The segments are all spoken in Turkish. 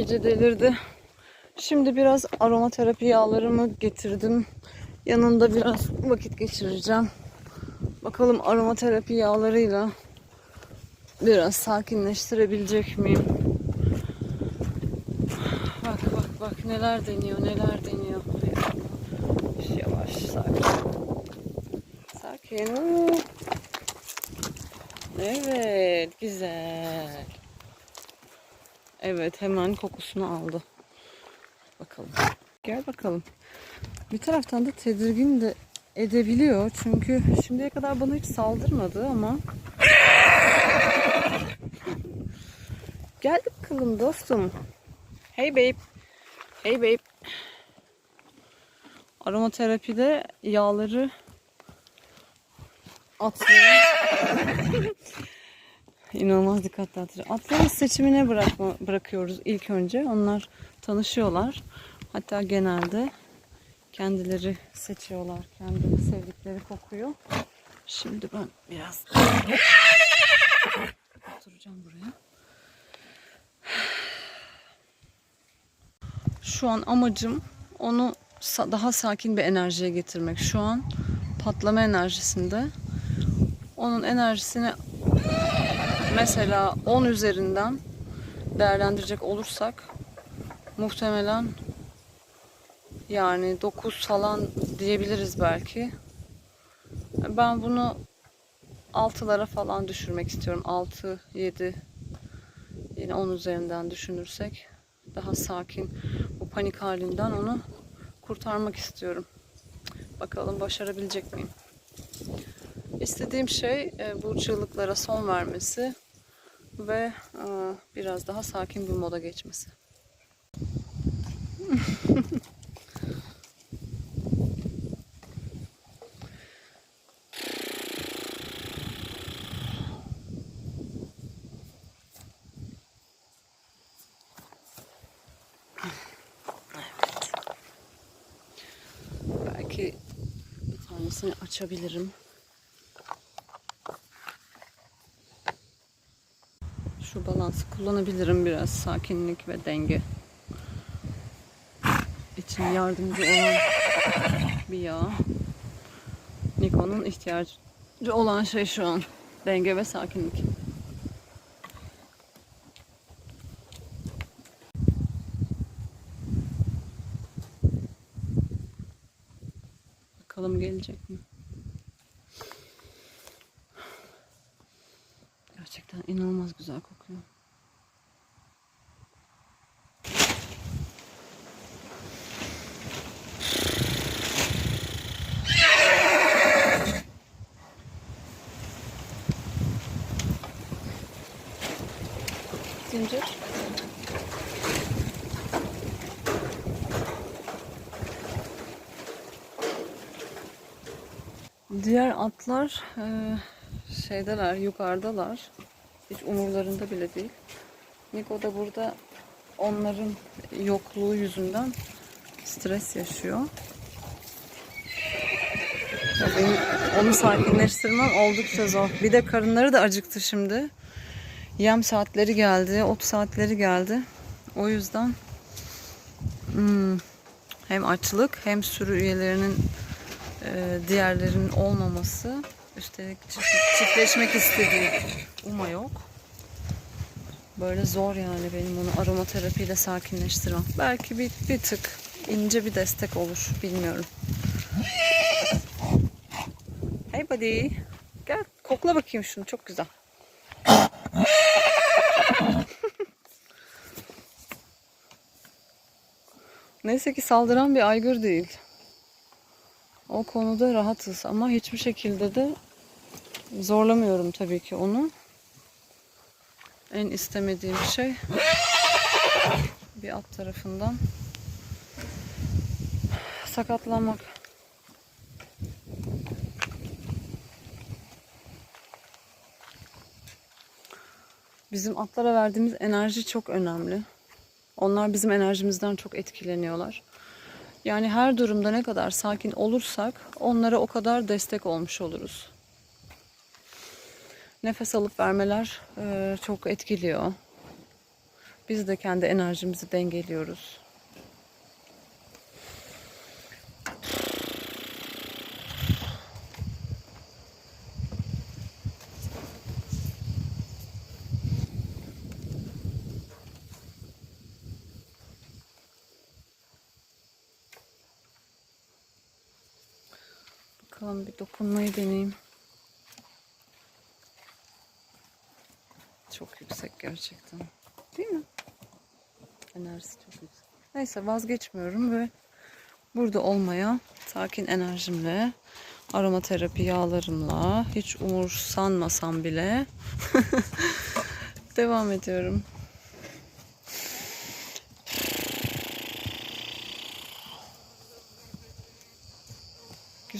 iyice delirdi. Şimdi biraz aromaterapi yağlarımı getirdim. Yanında biraz vakit geçireceğim. Bakalım aromaterapi yağlarıyla biraz sakinleştirebilecek miyim? Bak bak bak neler deniyor neler deniyor. Yavaş sakin. Sakin. Evet güzel. Evet hemen kokusunu aldı. Bakalım. Gel bakalım. Bir taraftan da tedirgin de edebiliyor. Çünkü şimdiye kadar bana hiç saldırmadı ama Gel bakalım dostum. Hey babe. Hey babe. Aromaterapide yağları atları İnanılmaz dikkat dağıtıcı. Atların seçimine bırakma, bırakıyoruz ilk önce. Onlar tanışıyorlar. Hatta genelde kendileri seçiyorlar. Kendi sevdikleri kokuyu. Şimdi ben biraz oturacağım buraya. Şu an amacım onu daha sakin bir enerjiye getirmek. Şu an patlama enerjisinde. Onun enerjisini mesela 10 üzerinden değerlendirecek olursak muhtemelen yani 9 falan diyebiliriz belki. Ben bunu 6'lara falan düşürmek istiyorum. 6, 7 yine 10 üzerinden düşünürsek daha sakin bu panik halinden onu kurtarmak istiyorum. Bakalım başarabilecek miyim? İstediğim şey e, bu çığlıklara son vermesi ve e, biraz daha sakin bir moda geçmesi. Belki tanesini açabilirim. Şu balansı kullanabilirim biraz sakinlik ve denge için yardımcı olan bir yağ. Nikon'un ihtiyacı olan şey şu an denge ve sakinlik. Bakalım gelecek mi? Gerçekten inanılmaz güzel kokuyor. Zincir. Diğer atlar e, şeydeler, yukarıdalar. Hiç umurlarında bile değil. Niko da burada onların yokluğu yüzünden stres yaşıyor. Ya onu sakinleştirmem oldukça zor. Bir de karınları da acıktı şimdi. Yem saatleri geldi, ot saatleri geldi. O yüzden hmm, hem açlık hem sürü üyelerinin e, diğerlerinin olmaması üstelik çift- çiftleşmek istediği Uma yok. Böyle zor yani benim onu aromaterapiyle sakinleştirmem. Belki bir, bir tık ince bir destek olur. Bilmiyorum. Hey buddy. Gel kokla bakayım şunu. Çok güzel. Neyse ki saldıran bir aygır değil. O konuda rahatız ama hiçbir şekilde de zorlamıyorum tabii ki onu. En istemediğim şey bir alt tarafından sakatlanmak. Bizim atlara verdiğimiz enerji çok önemli. Onlar bizim enerjimizden çok etkileniyorlar. Yani her durumda ne kadar sakin olursak onlara o kadar destek olmuş oluruz. Nefes alıp vermeler e, çok etkiliyor. Biz de kendi enerjimizi dengeliyoruz. Bakalım bir dokunmayı deneyeyim. Çok yüksek gerçekten. Değil mi? Enerjisi çok yüksek. Neyse vazgeçmiyorum ve burada olmaya sakin enerjimle, aromaterapi yağlarımla, hiç umursanmasam bile devam ediyorum.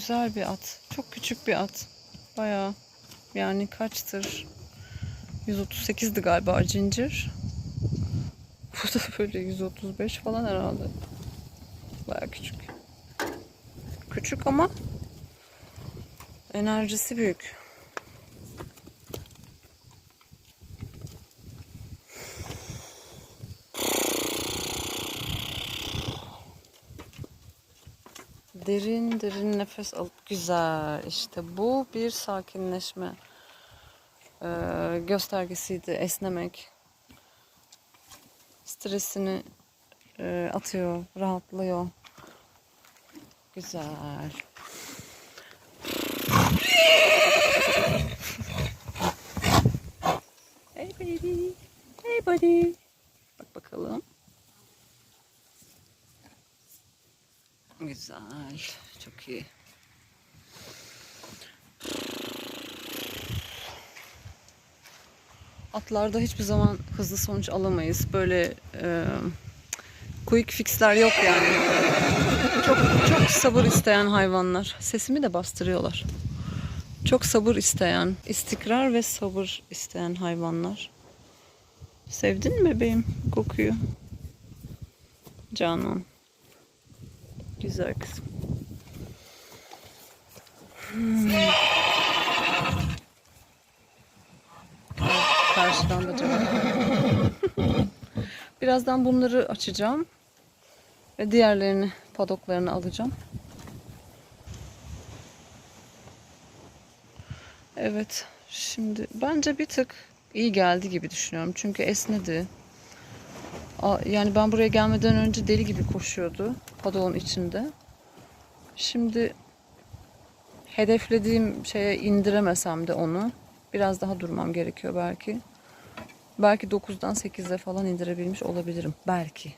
Güzel bir at. Çok küçük bir at. Bayağı yani kaçtır? 138'di galiba cincir. Bu da böyle 135 falan herhalde. Bayağı küçük. Küçük ama enerjisi büyük. Derin derin nefes alıp güzel. İşte bu bir sakinleşme e, göstergesiydi. Esnemek. Stresini e, atıyor, rahatlıyor. Güzel. Hey baby. Hey buddy. Bak bakalım. Güzel. Çok iyi. Atlarda hiçbir zaman hızlı sonuç alamayız. Böyle e, quick fixler yok yani. Çok çok sabır isteyen hayvanlar. Sesimi de bastırıyorlar. Çok sabır isteyen, istikrar ve sabır isteyen hayvanlar. Sevdin mi bebeğim kokuyu? Canan. Güzel kızım. Hmm. Karşıdan da cevap. Birazdan bunları açacağım. Ve diğerlerini, padoklarını alacağım. Evet. Şimdi bence bir tık iyi geldi gibi düşünüyorum. Çünkü esnedi. Yani ben buraya gelmeden önce deli gibi koşuyordu padoğun içinde. Şimdi hedeflediğim şeye indiremesem de onu biraz daha durmam gerekiyor belki. Belki 9'dan 8'e falan indirebilmiş olabilirim. Belki.